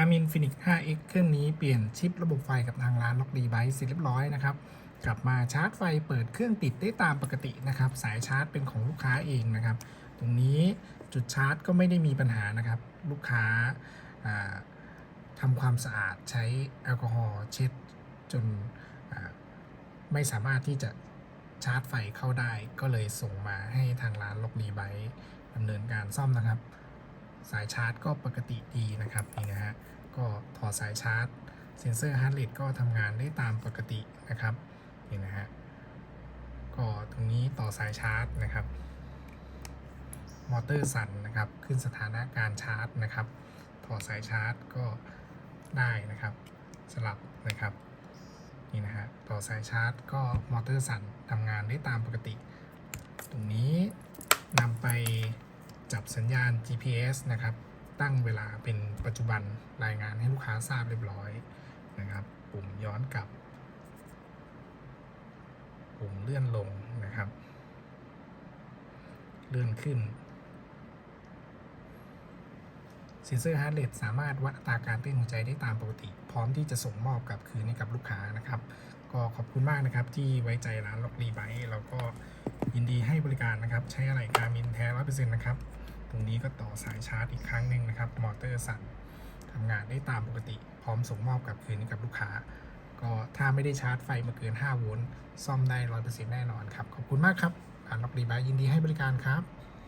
Garmin Phoenix 5X เครื่องนี้เปลี่ยนชิประบบไฟกับทางร้านล็อกดีไบเสร็จเรียบร้อยนะครับ กลับมาชาร์จไฟเปิดเครื่องติดได้ตามปกตินะครับ สายชาร์จเป็นของลูกค้าเองนะครับ ตรงนี้จุดชาร์จก็ไม่ได้มีปัญหานะครับ ลูกค้าอ่าทำความสะอาดใช้แอลกอฮอล์เช็ดจนไม่สามารถที่จะชาร์จไฟเข้าได้ ก็เลยส่งมาให้ทางร้านล็อกดีไบดำเนินการซ่อมนะครับ สายชาร์จก็ปกติดีนะครับนี่นะฮะก็ถอดสายชาร์จเซนเซอร์ฮาร์ดเรทก็ทำงานได้ตามปกตินะครับนี่นะฮะก็ตรงนี้ต่อสายชาร์จนะครับมอเตอร์สั่นนะครับขึ้นสถานะการชาร์จนะครับถอดสายชาร์จก็ได้นะครับสลับนะครับนี่นะฮะต่อสายชาร์จก็มอเตอร์สั่นทำงานได้ตามปกติรงนี้นำไปับสัญญาณ GPS นะครับ ตั้งเวลาเป็นปัจจุบันรายงานให้ลูกค้าทราบเรียบร้อยนะครับ ปุ่มย้อนกลับ ปุ่มเลื่อนลงนะครับ เลื่อนขึ้นเซนเซอร์ฮาร์ดเรทสามารถวัดอัตราการเต้นหัวใจได้ตามปกติ พร้อมที่จะส่งมอบกลับคืนให้กับลูกค้านะครับ ก็ขอบคุณมากนะครับ ที่ไว้ใจร้านล็อกรีไบแล้วก็ยินดีให้บริการนะครับ ใช้อะไรการมินแท้ร้อยเปอร์เซ็นต์นะครับ ตรงนี้ก็ต่อสายชาร์จอีกครั้งหนึ่งนะครับ มอเตอร์สั่นทำงานได้ตามปกติ พร้อมส่งมอบกลับคืนให้กับลูกค้า ก็ถ้าไม่ได้ชาร์จไฟมาเกิน 5 โวลต์ซ่อมได้ 100%แน่นอนครับ ขอบคุณมากครับอ่านล็อกรีบายยินดีให้บริการครับ